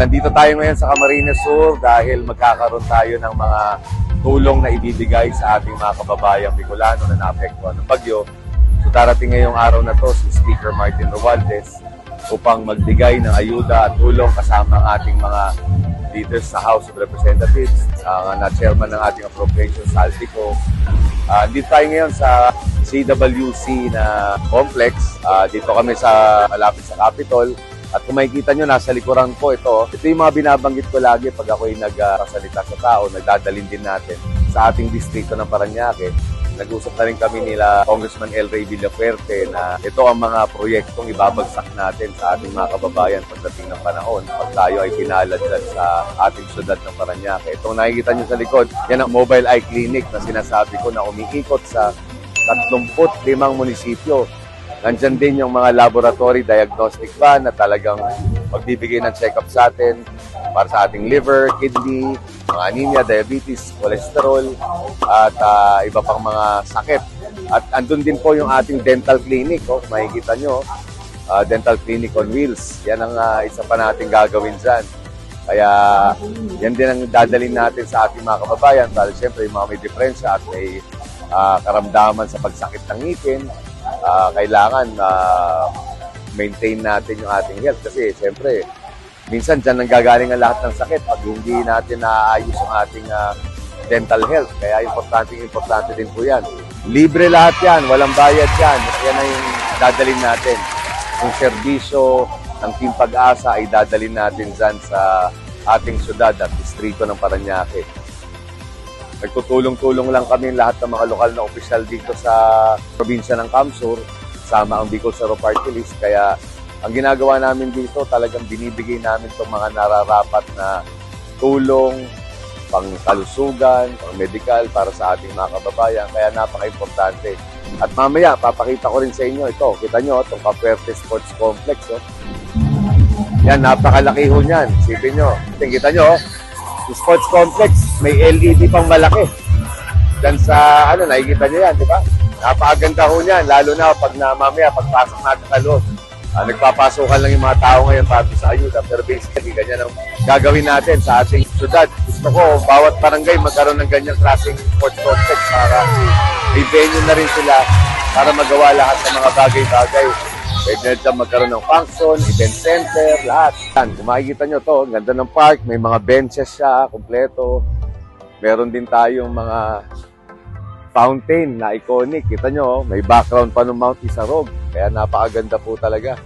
Nandito tayo ngayon sa Camarines Sur dahil magkakaroon tayo ng mga tulong na ibibigay sa ating mga kababayang Bicolano na naapektuhan ng bagyo. So darating ngayong araw na to si Speaker Martin Romualdez upang magbigay ng ayuda at tulong kasama ang ating mga leaders sa House of Representatives, ang na chairman ng ating appropriations, Saltico. Ah, dito tayo ngayon sa CWC na complex. Ah, dito kami sa malapit sa Capitol. At kung makikita nyo, nasa likuran ko ito. Ito yung mga binabanggit ko lagi pag ako'y nagsasalita sa tao, nagdadalin din natin sa ating distrito ng Paranaque. Nag-usap na rin kami nila Congressman El Rey Villafuerte na ito ang mga proyektong ibabagsak natin sa ating mga kababayan pagdating ng panahon pag tayo ay pinaladlad sa ating syudad ng Paranaque. Itong nakikita nyo sa likod, yan ang mobile eye clinic na sinasabi ko na umiikot sa 35 munisipyo Nandyan din yung mga laboratory diagnostic van na talagang magbibigay ng check-up sa atin para sa ating liver, kidney, mga anemia, diabetes, cholesterol, at ah, iba pang mga sakit. At andun din po yung ating dental clinic. Oh, makikita nyo, ah, dental clinic on wheels. Yan ang ah, isa pa natin gagawin dyan. Kaya yan din ang dadalhin natin sa ating mga kababayan dahil siyempre yung mga may diferensya at may ah, karamdaman sa pagsakit ng ngipin, ah, kailangan ah, maintain natin yung ating health kasi siyempre minsan dyan nanggagaling ang lahat ng sakit pag hindi natin naayos yung ating ah, dental health. Kaya importante, importante din po yan. Libre lahat yan, walang bayad yan. Yan na yung dadalhin natin. Yung serbisyo ng Team Pag-asa ay dadalhin natin dyan sa ating syudad at distrito ng Paranaque. Nagtutulong-tulong lang kami lahat ng mga lokal na opisyal dito sa probinsya ng Kamsur, sama ang Bicol Saro Party List. Kaya ang ginagawa namin dito, talagang binibigay namin itong mga nararapat na tulong, pang kalusugan, pang medical para sa ating mga kababayan. Kaya napaka-importante. At mamaya, papakita ko rin sa inyo ito. Kita nyo, itong Capuerte Sports Complex. Oh. Yan, napakalaki ho niyan. Sipin nyo. Kita nyo, oh. Sports complex, may LED pang malaki. Diyan sa, ano, nakikita nyo yan, di ba? Napakaganda ho niyan, lalo na pag na mamaya, pagpasok natin sa loob. Ah, nagpapasukan lang yung mga tao ngayon para sa ayuda. Pero basically, ganyan ang gagawin natin sa ating syudad. Gusto ko, bawat barangay magkaroon ng ganyang klaseng sports complex para may venue na rin sila para magawa lahat ng mga bagay-bagay. Pwede dyan magkaroon ng function, event center, lahat. Yan, kung makikita nyo to, ang ganda ng park, may mga benches siya, kompleto. Meron din tayong mga fountain na iconic. Kita nyo, may background pa ng Mount Isarog. Kaya napakaganda po talaga.